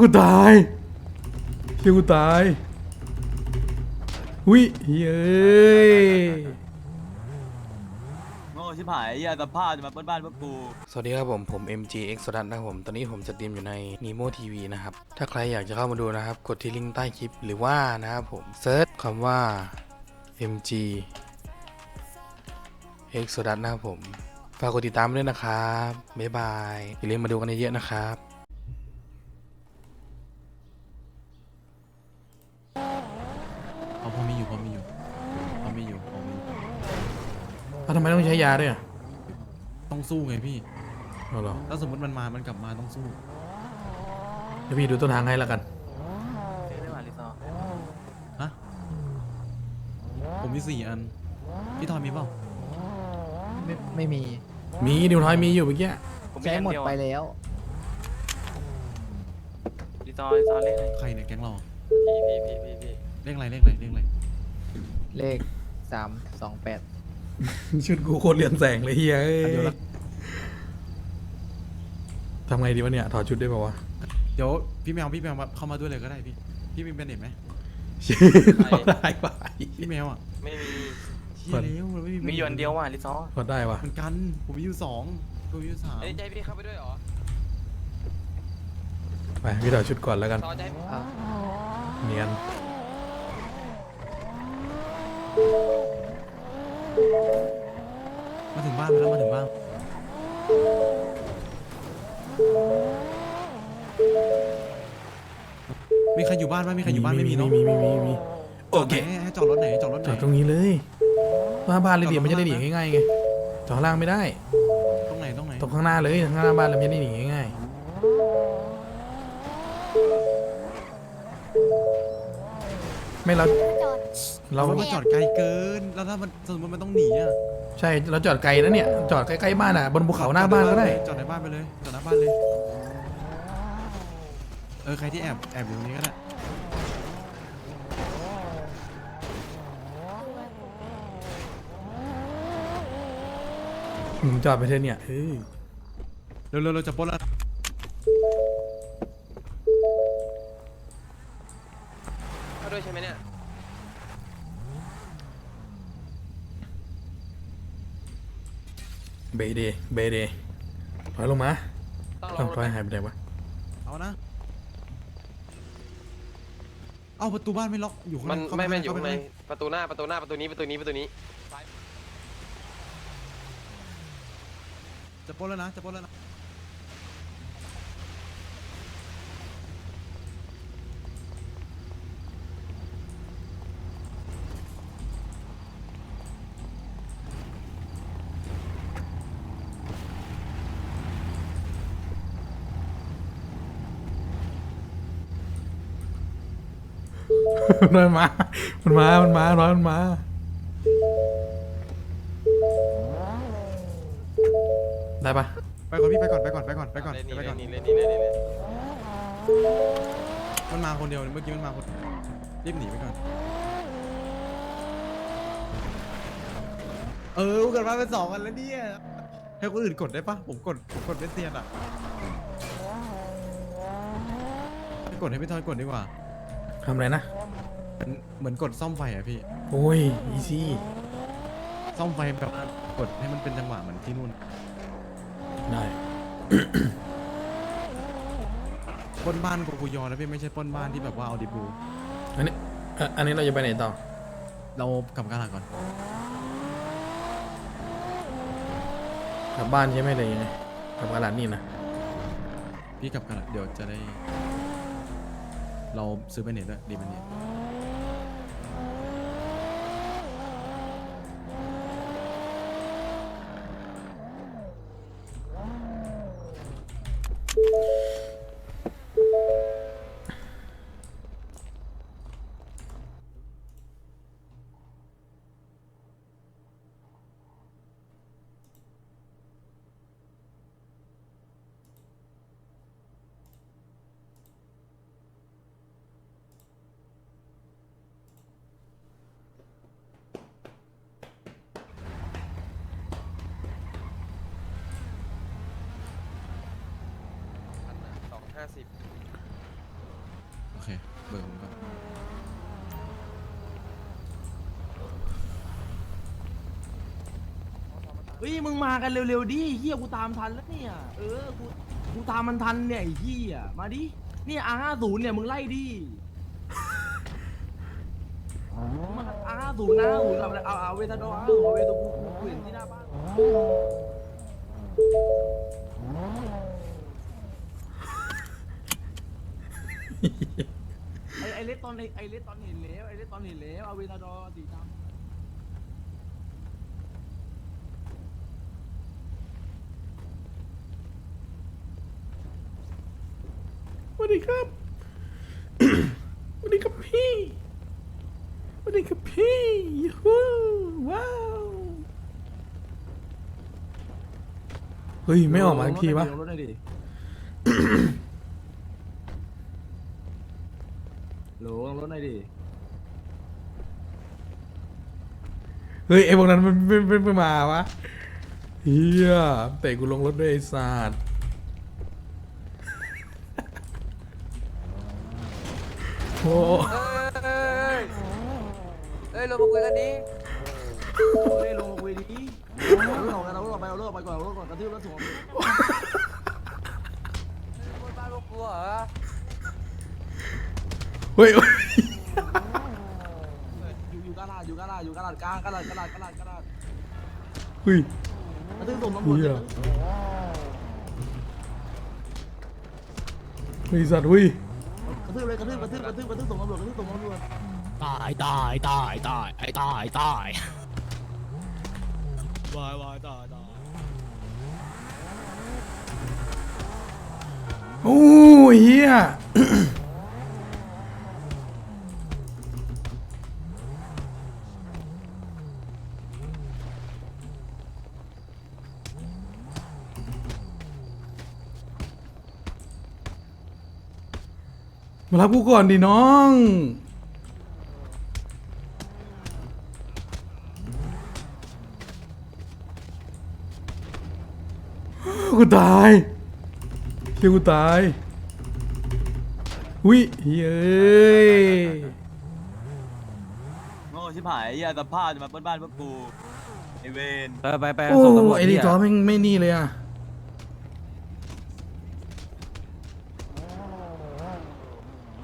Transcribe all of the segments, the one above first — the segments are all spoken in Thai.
กูตายเชี่ยกูตายอุ้ยเย้ย โง่ชิบหายไอ้เหี้ยสภาพจะมาเปิ้ลบ้านพวกกู สวัสดีครับผม ผม MGX สดันนะครับผม ตอนนี้ผมจะสตรีมอยู่ใน Nemo TV นะครับ ถ้าใครอยากจะเข้ามาดูนะครับ กดที่ลิงก์ใต้คลิปหรือว่านะครับผมเซิร์ชคำว่า MGX สดันนะครับผม ฝากกดติดตามด้วยนะครับ บ๊ายบาย อย่าลืมมาดูกันเยอะๆนะครับ เอาพอมีอยู่พอมีอยู่พอมีอยู่พอมีอยู่ทำไมต้องใช้ยาด้วยอะต้องสู้ไงพี่ เอาเหรอถ้าสมมติมันมา มันกลับมาต้องสู้ เดี๋ยวพี่ดูต้นทางให้แล้วกัน ฮะ ผมมีสี่อัน พี่ทอยมีเปล่าไม่ไม่มีมีดิวทอยมีอยู่เมื่อกี้ใช้หมดไปแล้วดีซอยซอยเลขอะไรใครเนี่ยแก๊งเราพี่พี่พี่พี่พี่เลขอะไรเลขอะไรเลขอะไร เลขสามสองแปดชุดกูโคตรเรียนแสงเลยเฮียเอ้ยอันเดียวละทำไงดีวะเนี่ย ถอดชุดได้ป่าวะ เดี๋ยวพี่แมวพี่แมวมาเข้ามาด้วยเลยก็ได้พี่ พี่มีเป็นเด็ดไหมถอดได้ปะพี่แมวอะ ไม่มีเชี่ยเร็วเราไม่มีมีอยู่อันเดียวว่ะลิซอถอดได้ปะเหมือนกันผมมีอยู่สองผมมีอยู่สามเอ้ยใจพี่เข้าไปด้วยเหรอ ไปพี่ถอดชุดก่อนแล้วกันซอใจอ้าวเนียน มาถึงบ้านไปแล้วมาถึงบ้านมีใครอยู่บ้านไหมมีใครอยู่บ้านไม่มีเนาะมีมีมีมีโอเคจดไหนให้จอดรถไหนจอดรถไหจนอดตรงนี้เลยหน้าบ้านเลยเดี๋ยวมันจะได้หนีง่ายๆไงจอดข้างล่างไม่ได้ตรงไหนตรงไหนตรงข้างหน้าเลยข้างหน้าบ้านเราไม่ได้หนีง่ายๆ ไม่เราเราเรามาจอดไกลเกิน แล้วถ้ามันสมมติมันต้องหนีอะใช่เราจอดไกลนะเนี่ย จอดใกล้ๆบ้านอะบนภูเขาหน้าบ้านก็ได้ จอดในบ้านไปเลย จอดหน้าบ้านเลย เออ ใครที่แอบแอบอยู่ตรงนี้ก็ได้อืมจอดไปเถอะเนี่ยเออเร็วๆเราจะปล้นแล้ว เบเดเบเดถอยลงมาต้องลต้องงถอยหายไปไหนวะ เอานะ เอาประตูบ้านไม่ล็อกอยู่ข้างมันในเข้าปไม่ไม่ข้างอยู่ข้างในเข้าปประตูหน้าประตูหน้าประตูนี้ประตูนี้ประตูนี้ จะปล้นแล้วนะ จะปล้นแล้วนะ มันมา มันมา มันมาร้อยมันมา ได้ปะไปก่อนพี่ไปก่อนไปก่อนไปก่อนไปก่อนเล่นนี่ไปเล่ก่อนนนี่เล่นนี่เล่นนี่เล่นมันมาคนเดียวเมื่อกี้มันมาคนรีบหนีไปก่อน เออกูกดมาเป็นสองกันแล้วเนี่ย ให้คนอื่นกดได้ปะผมกดผมกดไม่เซียนอะให้กดให้พี่ทอยกดดีกว่า ทำอะไรนะ เหมือนเหมือนกดซ่อมไฟอะพี่ โอ้ย อีซี่ ซ่อมไฟแบบว่ากดให้มันเป็นจังหวะเหมือนที่นู่นได้ ปล้นบ้านโกกุยอนะพี่ไม่ใช่ปล้นบ้านที่แบบว่าเอาดิบู อันนี้เอ่ออันนี้เราจะไปไหนต่อ เรากลับกาลาก่อน กลับบ้านใช่ไหมเลยยังไงกลับกระดาษนี่นะ พี่กลับกาลาเดี๋ยวจะได้ เราซื้อไปเน็ตด้วยดีมันเน็ต ห้โอเค เบอร์ผมก่อนเฮ้ยมึงมากันเร็วๆดิเฮียกูตามทันแล้วเนี่ยเออกูกูตามมันทันเนี่ยไอ้เฮียมาดิเนี่ยอาห้าศูนย์เนี่ยมึงไล่ดิอาห้าศูนย์นะศูนย์กับเอาเอาเวทดอาศูนย์เวทโดกูกูเห็นที่หน้าบ้าน ไอไอเล็กตอนไอไอเล็กตอนเห็นแล้วไอเล็กตอนเห็นแล้วเอาเวทาโดสีดำสวัสดีครับ สวัสดีครับพี่สวัสดีครับพี่ยูฮูว้าว เฮ้ยไม่ออกมาสักทีวะ ลงรถหน่อยดิลงรถหน่ อยดิเฮ้ยไอพวกนั้นมันไม่ไม่ไม่มาวะเฮียเตะกูลงรถด้วยไอ้สัตว์โอ้เอ้ยเอ้ยเรามาคุยกันดิเฮ้ยลงมาคุยดิเอารถออกกันเอารถออกไปเอารถออกไปก่อนเอารถก่อนกระทืบแล้วส่งบนบ้านพวกกูเหรอเฮ้ยเฮ้ย อยู่อยู่กาลาดอยู่กาลาดอยู่กาลาดกลางกาลาดกาลาดกาลาดกาลาดเฮ้ยกระทืบส่งตำรวจเหี้เลยยเฮ้ยสัตว์เฮ้ยกระทืบเลยกระทืบกระทืบกระทืบกระทืบส่งตำรวจกระทืบส่งตำรวจตายตายตายตายไอ้ตายตายวายวายตายตายโอ้ยเฮีย มารับกูก่อนดิน้อง กูตายเชี่ยกูตายอุ้ยเฮ้ยเอ้ยโง่ชิบหายไอ้เหี้ยสภาพจะมาปล้นบ้านพวกกูไอเวน ไปไปไปโอ้ส่งตำรวจไอ้ดีจอแม่งไม่นี่เลยอะ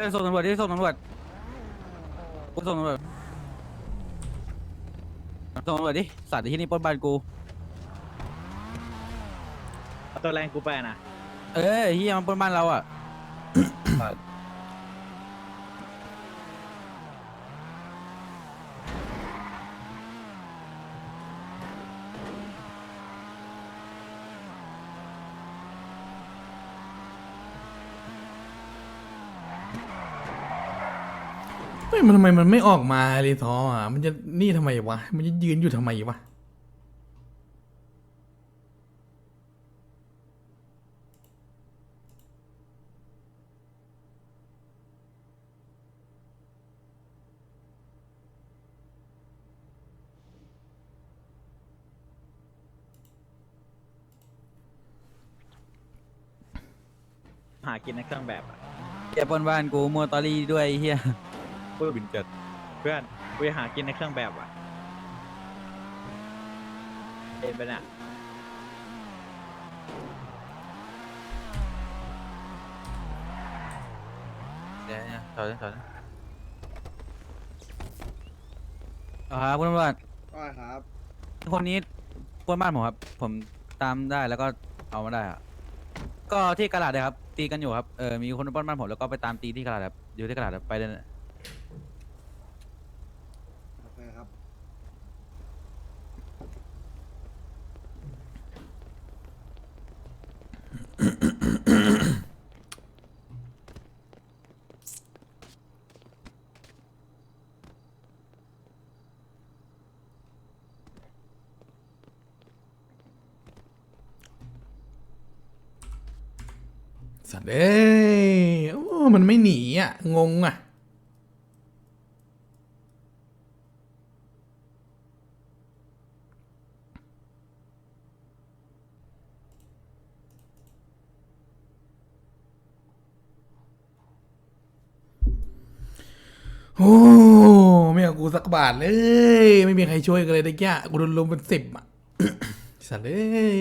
เอ้ยส่งตำรวจที่ส่งตำรวจกูส่งตำรวจส่งตำรวจดิสัตว์ที่นี่ปล้นบ้านกู ตัวแรงกูไปนะเอ้ยเฮียมันปล้นบ้านเราอะ ยมันทำไมมันไม่ออกมาเลยท้ออะ มันจะนี่ทำไมวะ มันจะยืนอยู่ทำไมวะหากินในเครื่องแบบอะเฮียปล้นบ้านกูมัวตอรี่ด้วยไอ้เฮีย ปื้บินเกิดเพื่อนกูจะหากินในเครื่องแบบอะเป็นไปน่ะเดี๋ยวเนี่ยถอยถอยเอาครับคุณตำรวจได้ครับ คนนี้ปล้นบ้านผมครับ ผมตามได้แล้วก็เอามาได้อะก็ที่กระดาษเลยครับ ตีกันอยู่ครับเออมีคนปล้นบ้านผมแล้วก็ไปตามตีที่กระดาษครับอยู่ที่กระดาษครับไปเลยนะ โอเคครับ สั ตว์เอ้ยโอ้มันไม่หนีอะ งงอะ โอ้ ไม่เอากูสักบาทเลย ไม่มีใครช่วยกันเลยตะกี้กูโดนลุมเป็นสิบอะสัตว์เอ้ย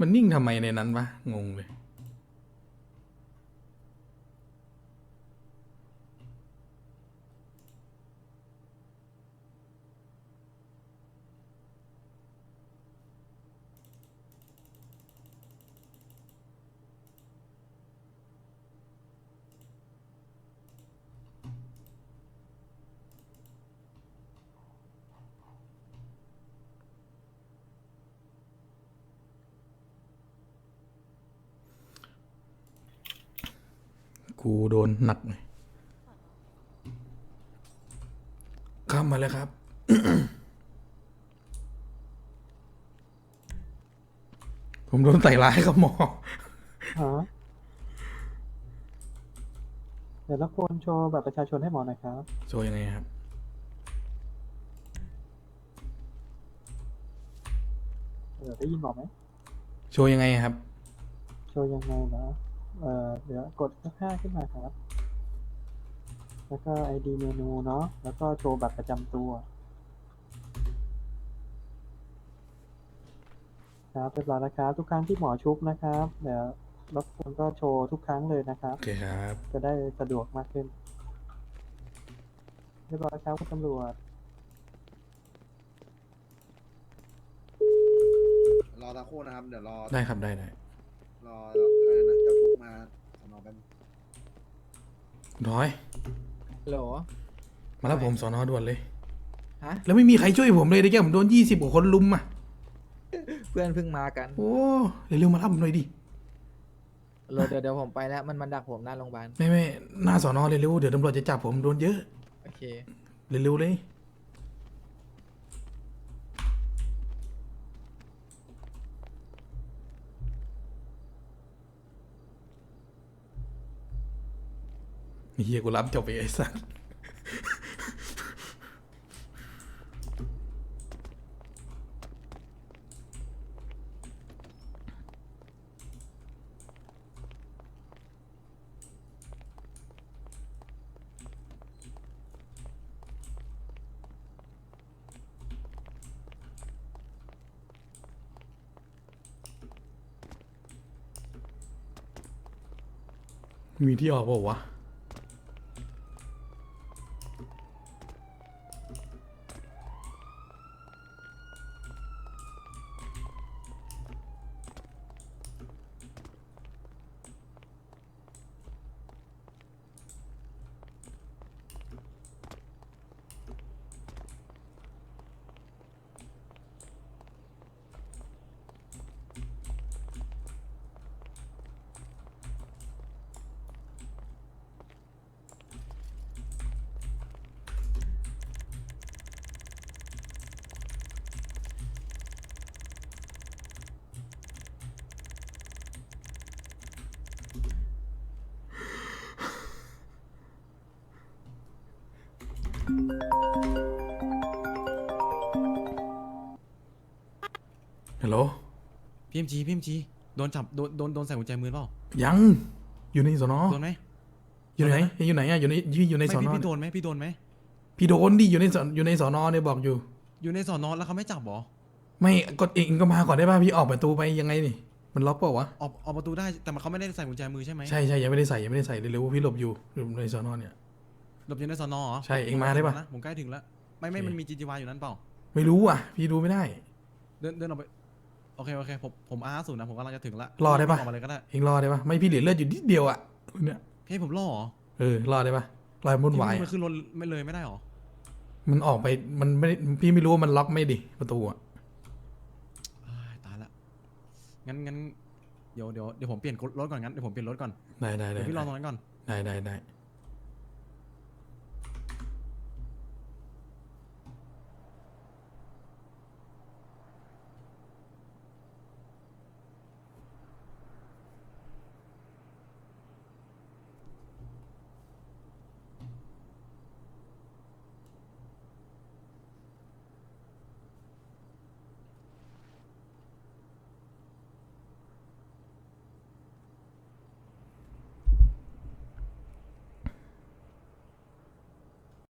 มันนิ่งทำไมในนั้นวะงงเลย กูโดนหนักเลยข้ามมาเลยครับผมโดนใส่ร้ายครับหมอฮะเดี๋ยวรบกวนโชว์บัตรประชาชนให้หมอหน่อยครับ โชว์ยังไงครับ เดี๋ยวได้ยินหมอไหม โชว์ยังไงครับ โชว์ยังไงนะ เอ่อเดี๋ยวกด F5 ขึ้นมาครับ แล้วก็ ID เมนูเนาะ แล้วก็โชว์บัตรประจำตัว ครับเรียบร้อยนะครับ ทุกครั้งที่หมอชุบนะครับ เดี๋ยวรบกวนก็โชว์ทุกครั้งเลยนะครับ โอเคครับ จะได้สะดวกมากขึ้น เรียบร้อยครับคุณตำรวจ รอตะครู่นะครับ เดี๋ยวรอ ได้ครับได้ได้รอใครนะเจ้าทุก มาสอนอแป๊บนึงร้อย โหล มาแล้วผมสอนอด่วนเลย ฮะ แล้วไม่มีใครช่วยผมเลยตะกี้ผมโดนยี่สิบกว่าคนลุมอะ เพื่อนเพิ่งมากันโอ้เร็วๆมารับผมหน่อยดิ โหลเดี๋ยวเดี๋ยวผมไปแล้ว มันมันดักผมหน้าโรงพยาบาล ไม่ไม่หน้าสอนอเร็วๆเดี๋ยวตำรวจจะจับผมโดนเยอะ โอเค เร็วๆเลย เฮียกูรับจบไปไอ้สัสมีที่ออกเปล่าวะ ฮัลโหลพีเอ็มจีพีเอ็มจีโดนจับโดนโดนโดนใส่กุญแจมือเปล่ายัง อยู่ในสอนอโดนไหมอยู่ไหนอยู่ไหนอะอยู่ในอยู่อยู่ในไม่สอนพี่อพี่โดนไหมพี่โดนไหมพี่โดนดิอยู่ในสอนอยู่ในสอนอเนี่ยบอกอยู่ อยู่ในสอนอแล้วเขาไม่จับเหรอไม่กดเองก็มาก่อนได้ป่ะพี่ออกประตูไปยังไงนี่มันล็อกเปล่าวะออกออกประตูได้แต่มันเขาไม่ได้ใส่กุญแจมือใช่ไหมใช่ใช่ยังไม่ได้ใส่ยังไม่ได้ใส่เร็วๆพี่หลบอยู่อยู่ในสอนอเนี่ย หลบอยู่ในสอนอเหรอใช่เอ็งมาได้ปะนผมใกล้ถึงแล้ว ไม่ไม่โอเค มันมีจีจีวอยู่นั้นเปล่า ไม่รู้อะ พี่ดูไม่ได้ เดินเดินออกไป โอเคโอเค ผมผมอาร์สูนะผมกำลังจะถึงละรอได้ปะ ออกมาเลยก็ได้เองรอได้ป่ะไม่พี่เหลือเลือดอยู่นิดเดียวอะเนี่ยพี่ให้ผมรอเหรอเออรอได้ป่ะรอยมุ่นวายพี่อะมันขึ้นรถไม่เลยไม่ได้เหรอ มันออกไปมันไม่ได้พี่ไม่รู้ว่ามันล็อกไม่ดิประตูอะอ้ายตายละ งั้นงั้นเดี๋ยวเดี๋ยวเดี๋ยวผมเปลี่ยนรถก่อนงั้นเดี๋ยวผมเปลี่ยนรถก่อนได้ได้ได้เดี๋ยวพี่รอตรงนั้นก่อน ได้ได้ได้